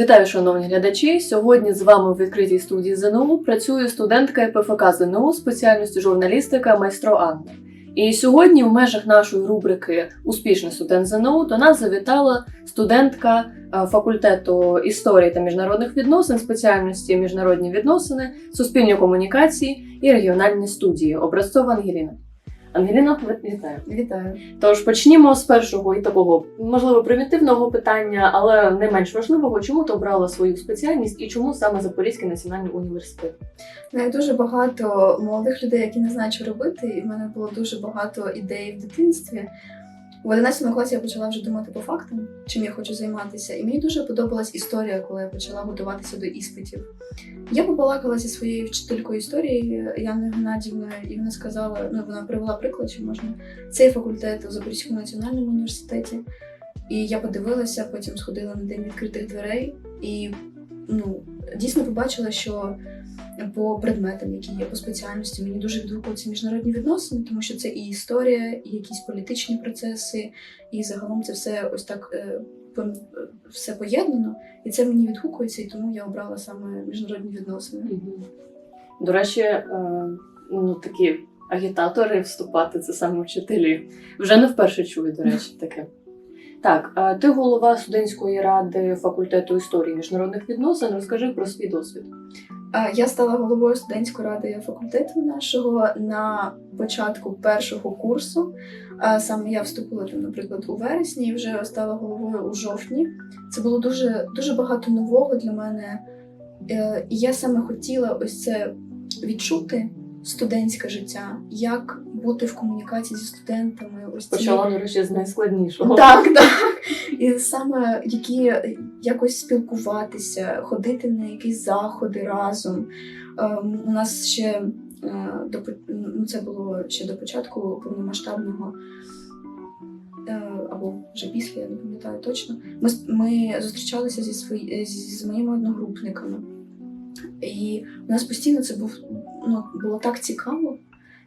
Вітаю, шановні глядачі! Сьогодні з вами в відкритій студії ЗНУ працює студентка ПФК ЗНУ спеціальності журналістика майстро Анна. І сьогодні, в межах нашої рубрики Успішний студент ЗНУ до нас завітала студентка е, факультету історії та міжнародних відносин спеціальності міжнародні відносини, суспільні комунікації і регіональні студії. Образцова Ангеліна. Ангеліна, вітаю. Вітаю. Тож почнімо з першого і такого можливо примітивного питання, але не менш важливого, чому ти обрала свою спеціальність і чому саме Запорізький національний університет? Знаю дуже багато молодих людей, які не знають, що робити, і в мене було дуже багато ідей в дитинстві. В 11 класі я почала вже думати по фактам, чим я хочу займатися. І мені дуже подобалась історія, коли я почала готуватися до іспитів. Я побалакала зі своєю вчителькою історії Яною Геннадівною, і вона сказала: ну вона привела приклад, що можна цей факультет у Запорізькому національному університеті. І я подивилася, потім сходила на день відкритих дверей, і ну дійсно побачила, що по предметам, які є по спеціальності, мені дуже відгукуються міжнародні відносини, тому що це і історія, і якісь політичні процеси, і загалом це все ось так е, все поєднано, і це мені відгукується, і тому я обрала саме міжнародні відносини. До речі, е, ну такі агітатори вступати це саме вчителі. Вже не вперше чую, до речі, таке. Так, ти голова студентської ради факультету історії міжнародних відносин. Розкажи про свій досвід. Я стала головою студентської ради факультету нашого на початку першого курсу. Саме я вступила там, наприклад, у вересні і вже стала головою у жовтні. Це було дуже, дуже багато нового для мене. Е, І я саме хотіла ось це відчути студентське життя, як бути в комунікації зі студентами. Ось Почала, до речі, з найскладнішого. так, так. І саме які якось спілкуватися, ходити на якісь заходи разом. Ем, у нас ще е, до ну, це було ще до початку повномасштабного. е, Або вже після, я не пам'ятаю точно. Ми, ми зустрічалися зі, свої, зі, з моїми одногрупниками. І у нас постійно це був, ну, було так цікаво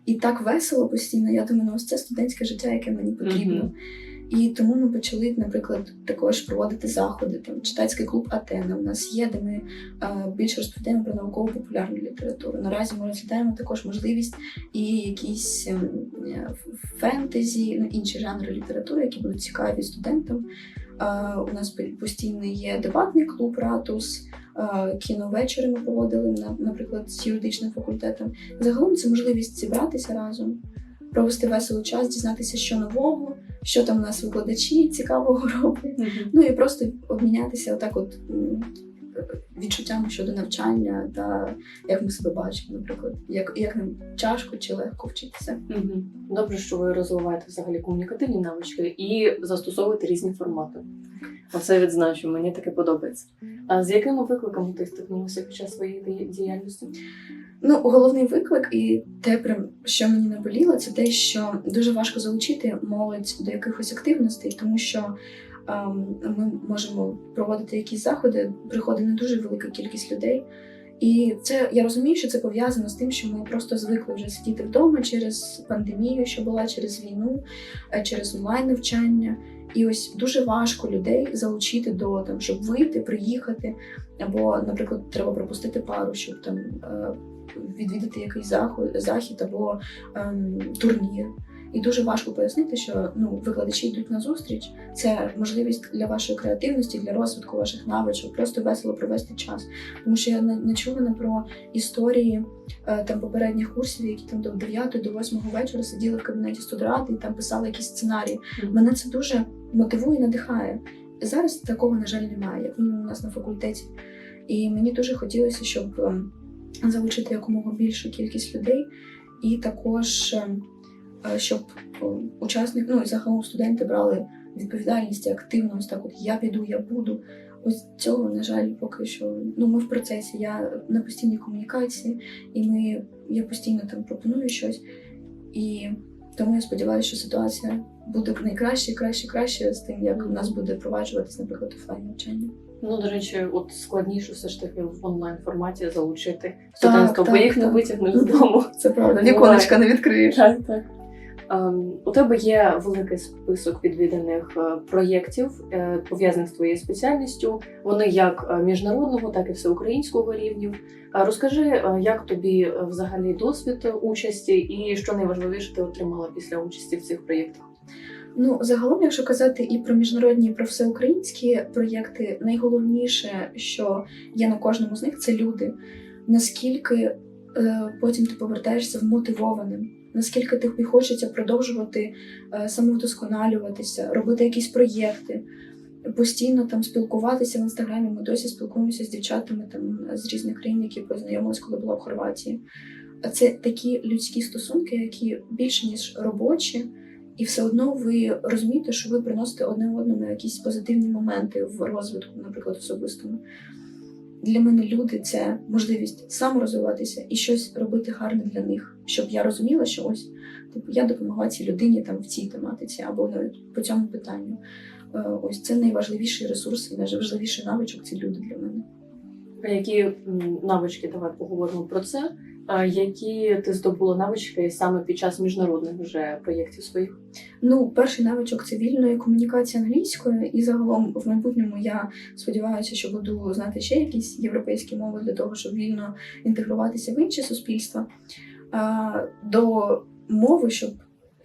і так весело постійно. Я думаю, ну ось це студентське життя, яке мені потрібно. Мгм. І тому ми почали, наприклад, також проводити заходи. Там читацький клуб Атена у нас є, де ми е, більше розповідаємо про наукову популярну літературу. Наразі ми розглядаємо також можливість і якісь е, фентезі, ну, інші жанри літератури, які будуть цікаві студентам. Е, у нас постійно є дебатний клуб Ратус. Кіновечори ми проводили на- наприклад, з юридичним факультетом. Загалом це можливість зібратися разом, провести веселий час, дізнатися, що нового, що там у нас викладачі цікавого роблять. Мгм. Ну і просто обмінятися отак от відчуттями щодо навчання та як ми себе бачимо, наприклад, як, як нам тяжко чи легко вчитися. Мгм. Добре, що ви розвиваєте взагалі комунікативні навички і застосовуєте різні формати. Оце відзначу, мені таке подобається. А з якими викликами ти стикнулася під час своєї діяльності? Ну, головний виклик, і те, прям, що мені наболіло, це те, що дуже важко залучити молодь до якихось активностей, тому що ем, ми можемо проводити якісь заходи, приходить не дуже велика кількість людей. І це я розумію, що це пов'язано з тим, що ми просто звикли вже сидіти вдома через пандемію, що була через війну, е, через онлайн навчання. І ось дуже важко людей залучити до там, щоб вийти, приїхати, або, наприклад, треба пропустити пару, щоб там е, відвідати якийсь захід або ем, турнір. І дуже важко пояснити, що ну викладачі йдуть на зустріч. Це можливість для вашої креативності, для розвитку ваших навичок, просто весело провести час. Тому що я не, не чула про історії е, там попередніх курсів, які там до 9 до 8 вечора сиділи в кабінеті студради і там писали якісь сценарії. Мене це дуже мотивує, надихає. Зараз такого, на жаль, немає, як мінімум у нас на факультеті. І мені дуже хотілося, щоб ем, залучити якомога більшу кількість людей, і також ем, щоб о, учасники, ну і загалом студенти брали відповідальність і активно, ось так от я піду, я буду. Ось цього, на жаль, поки що. Ну, ми в процесі. Я на постійній комунікації, і ми я постійно там пропоную щось. І тому я сподіваюся, що ситуація буде найкраще, краще, краще з тим, як у нас буде впроваджуватись, наприклад, офлайн навчання. Ну, до речі, от складніше все ж таки в онлайн форматі залучити студентство, бо їх не витягнеш з дому. Це правда, Буває. віконечка не відкриєш. Так, так. Ем, У тебе є великий список відвіданих е, проєктів, е, пов'язаних з твоєю спеціальністю. Вони як е, міжнародного, так і всеукраїнського рівнів. Розкажи, як тобі взагалі досвід участі, і що найважливіше ти отримала після участі в цих проєктах? Ну, загалом, якщо казати і про міжнародні, і про всеукраїнські проєкти, найголовніше, що є на кожному з них, це люди. Наскільки е, потім ти повертаєшся вмотивованим, наскільки тобі хочеться продовжувати е, самовдосконалюватися, робити якісь проєкти, постійно там спілкуватися в інстаграмі. Ми досі спілкуємося з дівчатами там з різних країн, які познайомилися, коли була в Хорватії. А це такі людські стосунки, які більше ніж робочі. І все одно ви розумієте, що ви приносите одне одному якісь позитивні моменти в розвитку, наприклад, особистому. Для мене люди це можливість саморозвиватися і щось робити гарне для них, щоб я розуміла, що ось типу я допомогла цій людині там в цій тематиці або навіть по цьому питанню. Е, Ось це найважливіший ресурс і найважливіший навичок ці люди для мене. А Які навички, давай поговоримо про це. Які ти здобула навички саме під час міжнародних вже проєктів своїх? Ну, перший навичок це вільної комунікації англійською, і загалом в майбутньому я сподіваюся, що буду знати ще якісь європейські мови для того, щоб вільно інтегруватися в інші суспільства. До мови, щоб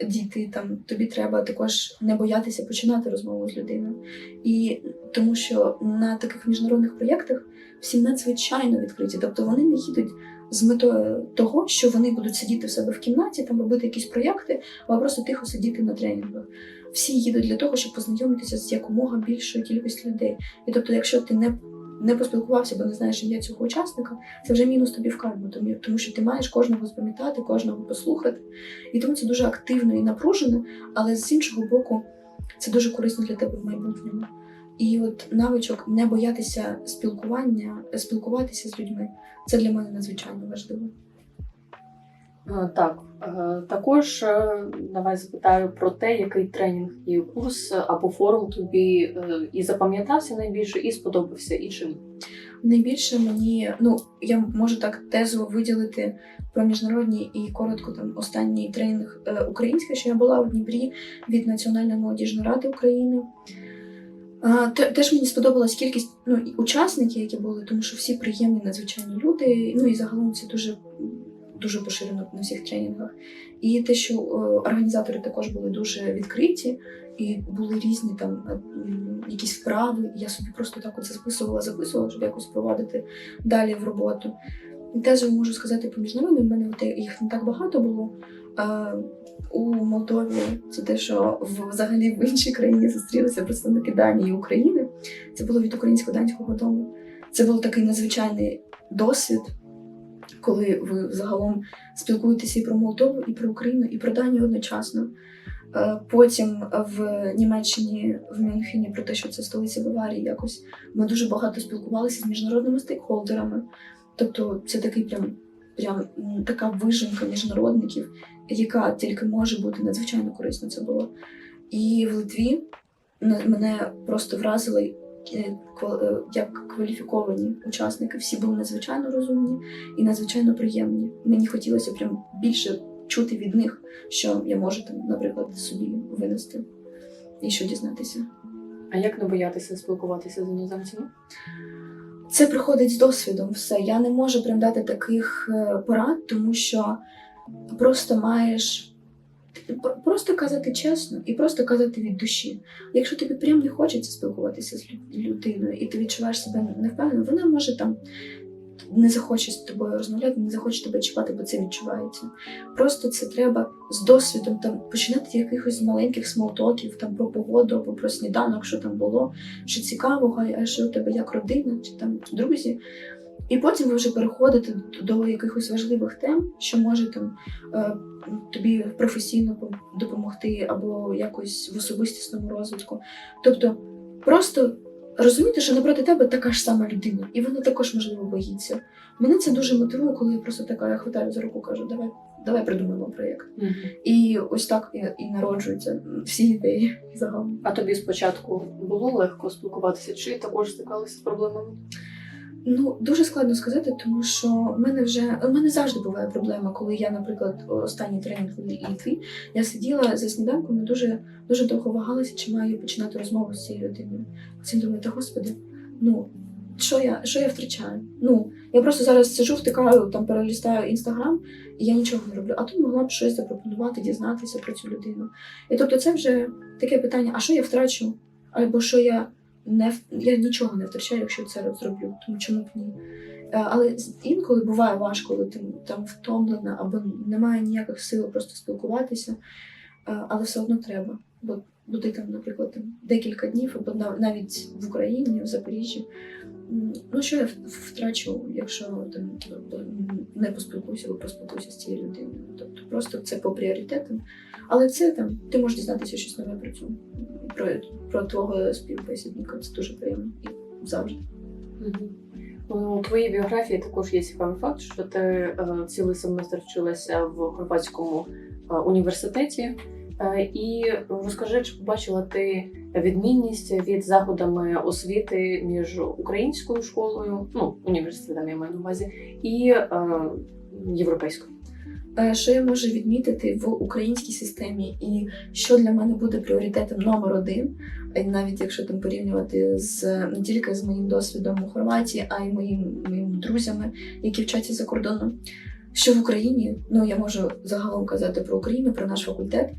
дійти там, тобі треба також не боятися починати розмову з людиною. І тому що на таких міжнародних проєктах всі надзвичайно відкриті, тобто вони не їдуть з метою того, що вони будуть сидіти в себе в кімнаті, там робити якісь проєкти, або просто тихо сидіти на тренінгах. Всі їдуть для того, щоб познайомитися з якомога більшою кількістю людей. І тобто, якщо ти не, не поспілкувався, бо не знаєш ім'я цього учасника, це вже мінус тобі в карму, тому, що ти маєш кожного запам'ятати, кожного послухати. І тому це дуже активно і напружено, але з іншого боку, це дуже корисно для тебе в майбутньому. І от навичок не боятися спілкування, спілкуватися з людьми, це для мене надзвичайно важливо. Е, Так, е, також е, давай запитаю про те, який тренінг і курс або форум тобі і запам'ятався найбільше, і сподобався, і чим. Найбільше мені, ну я можу так тезово виділити про міжнародні і коротко там останній тренінг український, що я була у Дніпрі від Національної молодіжної ради України. Теж мені сподобалась кількість ну, учасників, які були, тому що всі приємні, надзвичайні люди. Ну і загалом це дуже, дуже поширено на всіх тренінгах. І те, що е, організатори також були дуже відкриті, і були різні там е, якісь вправи. Я собі просто так оце записувала, записувала, щоб якось проводити далі в роботу. Теж можу сказати по міжнародним, в мене їх не так багато було. А у Молдові це те, що взагалі в іншій країні зустрілися представники Данії і України. Це було від українсько-данського дому. Це був такий надзвичайний досвід, коли ви загалом спілкуєтеся і про Молдову, і про Україну, і про Данію одночасно. Е, Потім в Німеччині, в Мюнхені, про те, що це столиця Баварії, якось ми дуже багато спілкувалися з міжнародними стейкхолдерами. Тобто це такий прям, прям така вижимка міжнародників, яка тільки може бути надзвичайно корисно це було. І в Литві мене просто вразили е, е, як кваліфіковані учасники. Всі були надзвичайно розумні і надзвичайно приємні. Мені хотілося прям більше чути від них, що я можу там, наприклад, собі винести і що дізнатися. А як не боятися спілкуватися з іноземцями? Це приходить з досвідом. Все. Я не можу прям дати таких е, порад, тому що просто маєш просто казати чесно і просто казати від душі. Якщо тобі прям не хочеться спілкуватися з лю- людиною, і ти відчуваєш себе невпевнено, вона може там не захоче з тобою розмовляти, не захоче тебе чіпати, бо це відчувається. Просто це треба з досвідом там починати якихось маленьких смолтоків, там про погоду або про сніданок, що там було, що цікавого, а що у тебе як родина, чи там друзі. І потім ви вже переходите до якихось важливих тем, що може там е, тобі професійно допомогти або якось в особистісному розвитку. Тобто просто розуміти, що напроти тебе така ж сама людина, і вона також можливо боїться. Мене це дуже мотивує, коли я просто така я хватаю за руку, кажу, давай, давай придумаємо проєкт. І ось так і, і народжуються всі ідеї загалом. А тобі спочатку було легко спілкуватися, чи також стикалися з проблемами? Ну, дуже складно сказати, тому що в мене вже у мене завжди буває проблема, коли я, наприклад, останній тренінг в Літві, я сиділа за сніданком і дуже дуже довго вагалася, чи маю починати розмову з цією людиною. Потім думаю, та господи, ну що я, що я втрачаю? Ну, я просто зараз сижу, втикаю, там перелістаю інстаграм, і я нічого не роблю. А тут могла б щось запропонувати, дізнатися про цю людину. І тобто, це вже таке питання: а що я втрачу? Або що я не в- я нічого не втрачаю, якщо це зроблю, тому чому б ні. Е, Але інколи буває важко, коли ти там втомлена або немає ніяких сил просто спілкуватися, Е, але все одно треба. Бо бути там, наприклад, там, декілька днів, або нав- навіть в Україні, в Запоріжжі. Ну, що я втрачу, якщо там не поспілкуюся або поспілкуюся з цією людиною. Тобто просто це по пріоритетам. Але це там ти можеш дізнатися щось нове про цю про, про твого співбесідника. Це дуже приємно і завжди. Ну, У твоїй біографії також є цікавий факт, що ти е, цілий семестр вчилася в хорватському е, університеті. Е, і розкажи, чи побачила ти відмінність від заходами освіти між українською школою, ну університетом я маю на увазі, і е, європейською? Е, Що я можу відмітити в українській системі, і що для мене буде пріоритетом номер один, е, навіть якщо там порівнювати з не тільки з моїм досвідом у Хорватії, а й моїм, моїми друзями, які вчаться за кордоном. Що в Україні, ну я можу загалом казати про Україну, про наш факультет,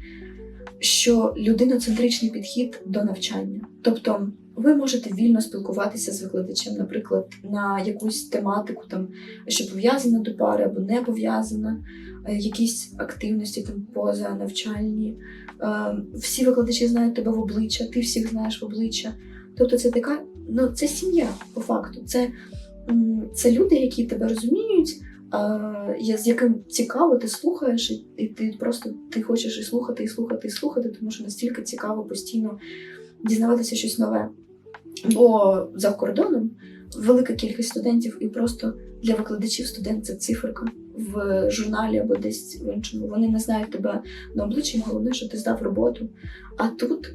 що людиноцентричний підхід до навчання. Тобто ви можете вільно спілкуватися з викладачем, наприклад, на якусь тематику, там, що пов'язана до пари або не пов'язана, е, якісь активності там поза навчальні. Е, Всі викладачі знають тебе в обличчя, ти всіх знаєш в обличчя. Тобто це така, ну це сім'я по факту. Це, це люди, які тебе розуміють, з яким цікаво ти слухаєш, і ти просто ти хочеш і слухати, і слухати, і слухати, тому що настільки цікаво постійно дізнаватися щось нове. Бо за кордоном велика кількість студентів, і просто для викладачів студент це циферка в журналі або десь в іншому. Вони не знають тебе на обличчі, головне, що ти здав роботу. А тут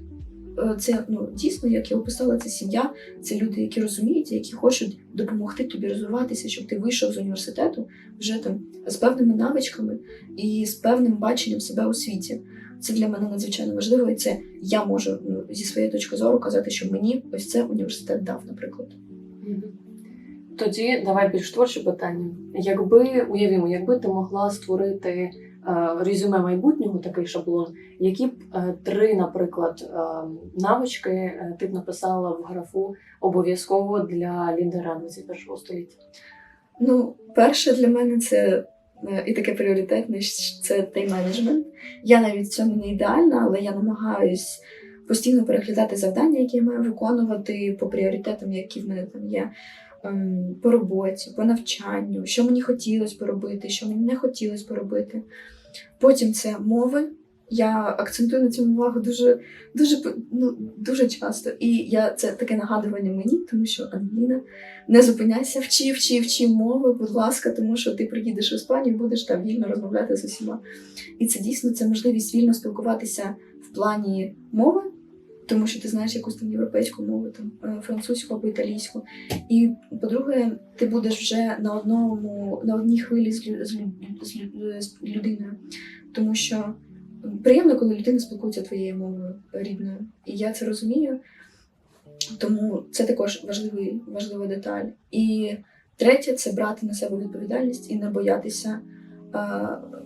е, це ну дійсно, як я описала, це сім'я, це люди, які розуміють, які хочуть допомогти тобі розвиватися, щоб ти вийшов з університету вже там з певними навичками і з певним баченням себе у світі. Це для мене надзвичайно важливо, і це я можу ну, зі своєї точки зору казати, що мені ось це університет дав, наприклад. Тоді давай більш творче питання. Якби уявімо, якби ти могла створити е, резюме майбутнього, такий шаблон, які б е, три, наприклад, е, навички ти б написала в графу обов'язково для лідера 21 століття? Ну, перше для мене це і таке пріоритетне це тайм-менеджмент. Я навіть в цьому не ідеальна, але я намагаюсь постійно переглядати завдання, які я маю виконувати по пріоритетам, які в мене там є. ем, По роботі, по навчанню, що мені хотілося поробити, що мені не хотілося поробити. Потім це мови. Я акцентую на цьому увагу дуже, дуже, ну, дуже часто. І я це таке нагадування мені, тому що Ангеліна, не зупиняйся, вчи, вчи, вчи мови, будь ласка, тому що ти приїдеш в Іспанію, будеш там вільно розмовляти з усіма. І це дійсно це можливість вільно спілкуватися в плані мови, тому що ти знаєш якусь там європейську мову, там е, французьку або італійську. І по-друге, ти будеш вже на одному на одній хвилі з, з, з, з людиною, тому що приємно, коли людина спілкується твоєю мовою рідною. І я це розумію. Тому це також важливий, важлива деталь. І третє це брати на себе відповідальність і не боятися е,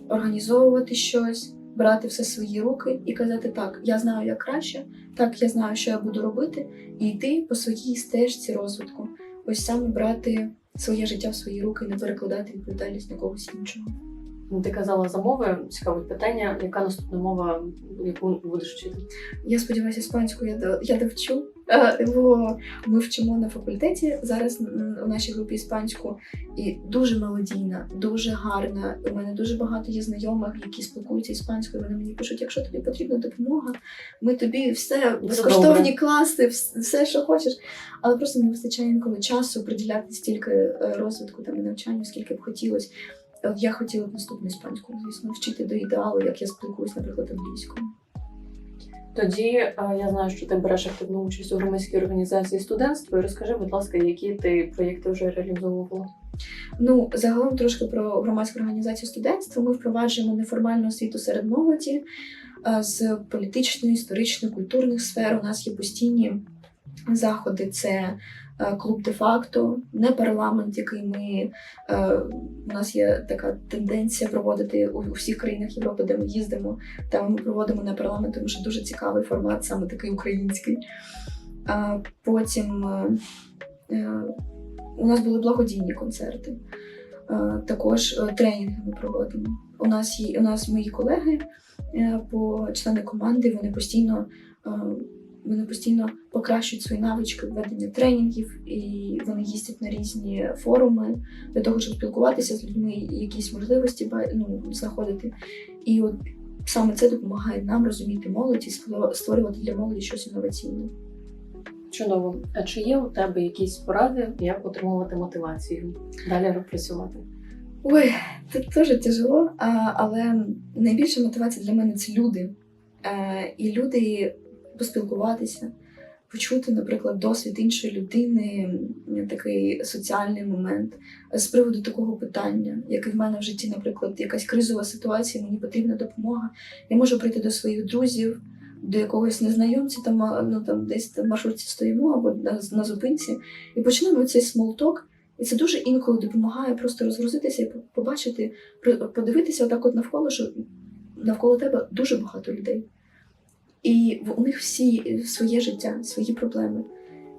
організовувати щось, брати все свої руки і казати: так, я знаю як краще, так, я знаю, що я буду робити, і йти по своїй стежці розвитку. Ось саме брати своє життя в свої руки і не перекладати відповідальність на когось іншого. Ну, Ти казала за мови, цікаве питання. Яка наступна мова, яку будеш вчити? Я сподіваюся, іспанську я, я довчу. Е, Бо ми вчимо на факультеті зараз у нашій групі іспанську і дуже мелодійна, дуже гарна. У мене дуже багато є знайомих, які спілкуються іспанською. Вони мені пишуть, якщо тобі потрібна допомога, ми тобі все безкоштовні класи, все, що хочеш. Але просто не вистачає інколи часу приділяти стільки е, розвитку там і навчанню, скільки б хотілося. Я хотіла б наступну іспанську, звісно, вчити до ідеалу, як я спілкуюсь, наприклад, англійською. Тоді е, я знаю, що ти береш активну участь у громадській організації студентства. Розкажи, будь ласка, які ти проєкти вже реалізовувала? Ну, загалом трошки про громадську організацію студентства. Ми впроваджуємо неформальну освіту серед молоді е, з політичної, історичної, культурних сфер. У нас є постійні заходи. Це клуб де-факто, не парламент, який ми е, у нас є така тенденція проводити у, всіх країнах Європи, де ми їздимо. Там ми проводимо не парламент, тому що дуже цікавий формат, саме такий український. Потім е, е, у нас були благодійні концерти. Е, Також е, тренінги ми проводимо. У нас є у нас мої колеги е, по члени команди. Вони постійно е, вони постійно покращують свої навички ведення тренінгів, і вони їздять на різні форуми для того, щоб спілкуватися з людьми, якісь можливості ну, знаходити. І от саме це допомагає нам розуміти молодь і створ- створювати для молоді щось інноваційне. Чудово. А чи є у тебе якісь поради, як отримувати мотивацію далі працювати? Ой, це теж тяжело, але найбільша мотивація для мене це люди. Е, і люди поспілкуватися, почути, наприклад, досвід іншої людини, такий соціальний момент з приводу такого питання, як і в мене в житті, наприклад, якась кризова ситуація, мені потрібна допомога. Я можу прийти до своїх друзів, до якогось незнайомця, там, ну, там десь в маршрутці стоїмо або на, на зупинці, і почнемо цей смолток. І це дуже інколи допомагає просто розгрузитися і по- побачити, подивитися отак от навколо, що навколо тебе дуже багато людей. І у них всі своє життя, свої проблеми.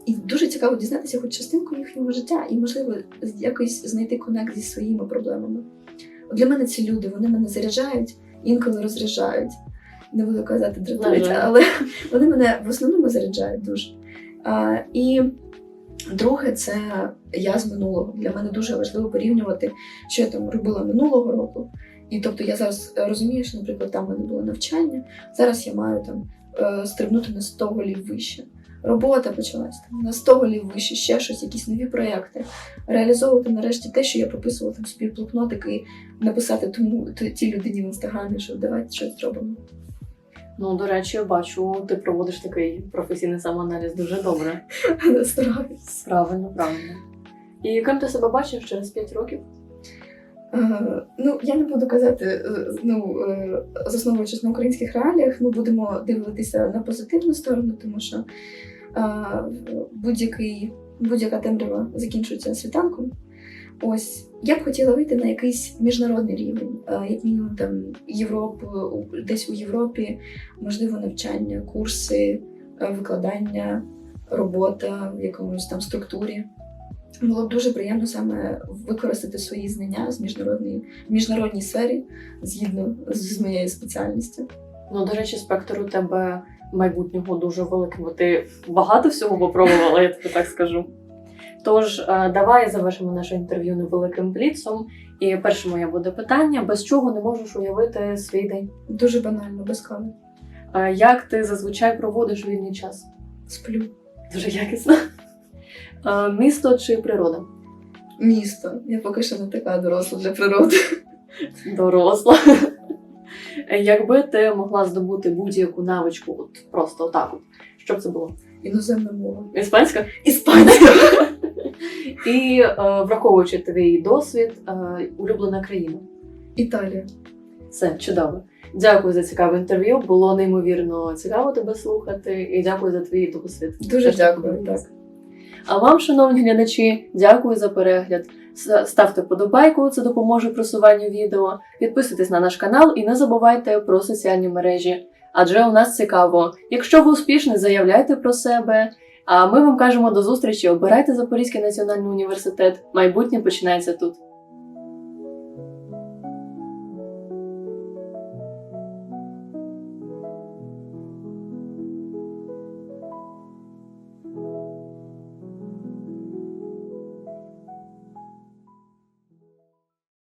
І дуже цікаво дізнатися хоч частинку їхнього життя і, можливо, якось знайти конект зі своїми проблемами. От для мене ці люди, вони мене заряджають, інколи розряджають. Не буду казати дратують, але вони мене в основному заряджають дуже. А, і друге, це я з минулого. Для мене дуже важливо порівнювати, що я там робила минулого року. І тобто я зараз розумію, що, наприклад, там в мене було навчання, зараз я маю там е, стрибнути на 100 голів вище. Робота почалась там на 100 голів вище, ще щось, якісь нові проекти. Реалізовувати нарешті те, що я прописувала там собі в блокнотик і написати тому тій людині в інстаграмі, що давайте щось зробимо. Ну, до речі, я бачу, ти проводиш такий професійний самоаналіз дуже добре. Стараюсь. Правильно, правильно. І ким ти себе бачиш через 5 років? Е, Ну, я не буду казати, е, ну, е, засновуючись на українських реаліях, ми будемо дивитися на позитивну сторону, тому що будь-який, будь-яка темрява закінчується світанком. Ось я б хотіла вийти на якийсь міжнародний рівень, як мінімум там Європу, десь у Європі, можливо, навчання, курси, викладання, робота в якомусь там структурі. Було б дуже приємно саме використати свої знання з міжнародної в міжнародній сфері згідно з, з моєю спеціальністю. Ну, до речі, спектр у тебе майбутнього дуже великий, бо ти багато всього попробувала, я тобі так скажу. Тож, е, давай завершимо наше інтерв'ю невеликим бліцом. І перше моє буде питання: без чого не можеш уявити свій день? Дуже банально, без кави. Е, Як ти зазвичай проводиш вільний час? Сплю. Дуже якісно. Е, Місто чи природа? Місто. Я поки що не така доросла для природи. Доросла. Якби ти могла здобути будь-яку навичку, от просто отак, от, що б це було? Іноземна мова. Іспанська? Іспанська. І е, враховуючи твій досвід, е, улюблена країна. Італія. Все чудово. Дякую за цікаве інтерв'ю. Було неймовірно цікаво тебе слухати, і дякую за твій досвід. Дуже Теж дякую. Так. А вам, шановні глядачі, дякую за перегляд. Ставте подобайку, це допоможе просуванню відео. Підписуйтесь на наш канал і не забувайте про соціальні мережі. Адже у нас цікаво. Якщо ви успішні, заявляйте про себе. А ми вам кажемо до зустрічі. Обирайте Запорізький національний університет. Майбутнє починається тут.